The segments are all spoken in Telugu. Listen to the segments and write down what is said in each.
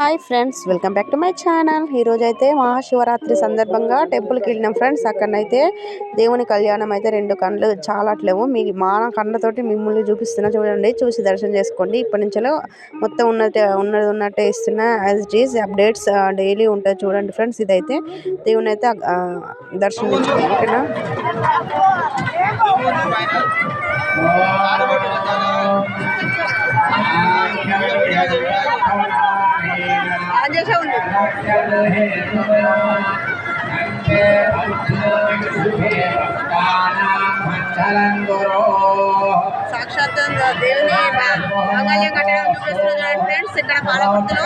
Hi friends welcome back to my channel. ఈరోజు అయితే మహాశివరాత్రి సందర్భంగా టెంపుల్కి వెళ్ళినాం ఫ్రెండ్స్. అక్కడనైతే దేవుని కళ్యాణం అయితే రెండు కళ్ళు చాలట్లేవు. మీ మా కళ్ళతోటి మిమ్మల్ని చూపిస్తున్నా చూడండి చూసి దర్శనం చేసుకోండి. ఇప్పటి నుంచో మొత్తం ఉన్నట్టు ఉన్నది ఉన్నట్టే ఇస్తున్న as it is updates daily ఉంటుంది చూడండి ఫ్రెండ్స్. ఇదైతే దేవుని అయితే దర్శనం చేసుకోండి ఓకేనా సాక్షాత్ దేవుని మాంగళ్యం కట్టడం చూపిస్తున్నారు ఫ్రెండ్స్ ఇక్కడ పాలకుర్తిలో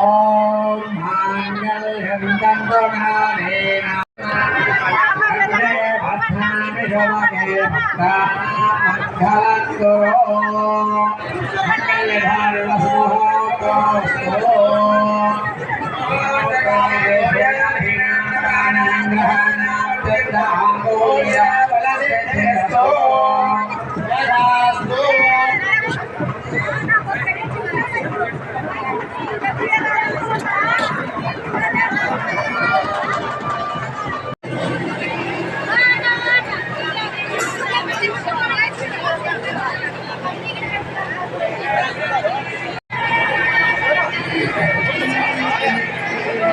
ఓం మాంగళ్యం ভালোবাসা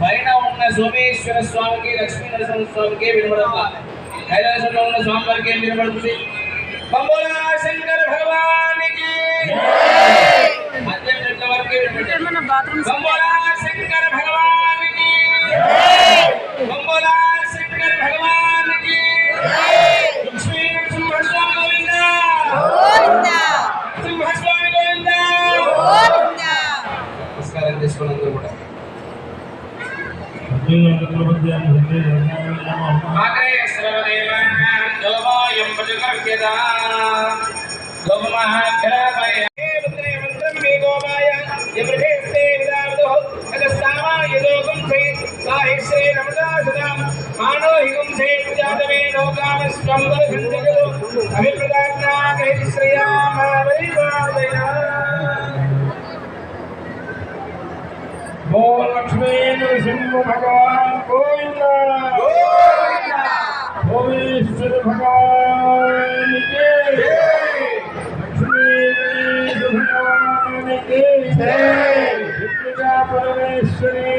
పైన ఉన్న సోమేశ్వర స్వామికి లక్ష్మీ నరసింహ స్వామికి వినబడాల కైలాసంలో ఉన్న స్వామి వారికి ఏం వినబడుతుంది? పంబోలా హిగం సై జాతమే లోకామస్వం జగదో అభిప్రదాజ్ఞాగై శ్రేయామ వైవాదయ ಸಿಂಹ ಭಗವಾನ್ ಗೋವಿಂದ ಭುವನೇಶ್ವರ ಭಗವಾನ್ ಲಕ್ಷ್ಮೀ ಭಗವಾನ್ ಪರಮೇಶ್ವರಿ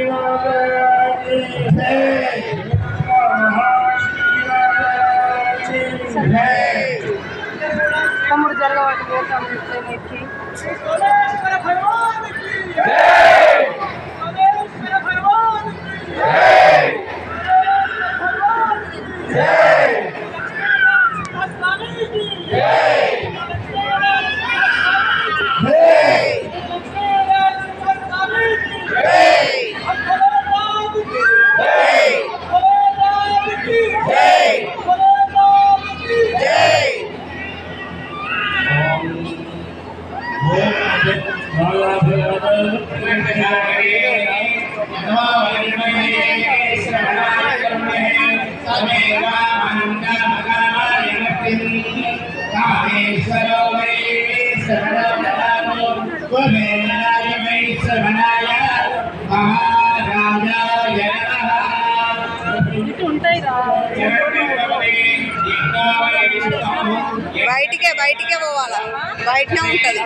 బయటికే బయటికే పోవాలా? బయటనే ఉంటది.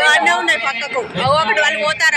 దాన్నే ఉన్నాయి పక్కకు. ఒకటి వాళ్ళు పోతారు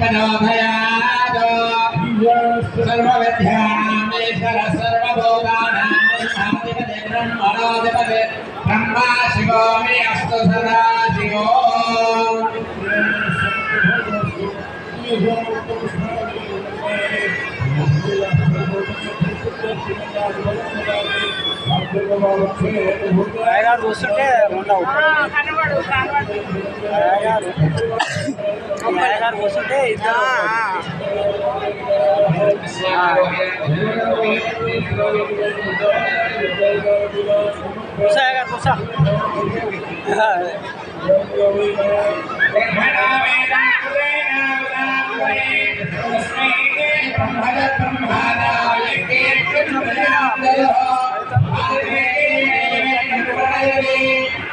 ప్రచోదయాత్ సర్వవిద్యానామేశ్వర సర్వభూతానాం శాంతిపదే బ్రహ్మణోధిపదే బ్రహ్మా శివో మే అస్తు సదా శివో అయ్యగారు కూర్చుంటే ఉండవు అయ్యగారు కూర్చుంటే ఇద్దరు కూర్చో అయ్యగారు కూర్చో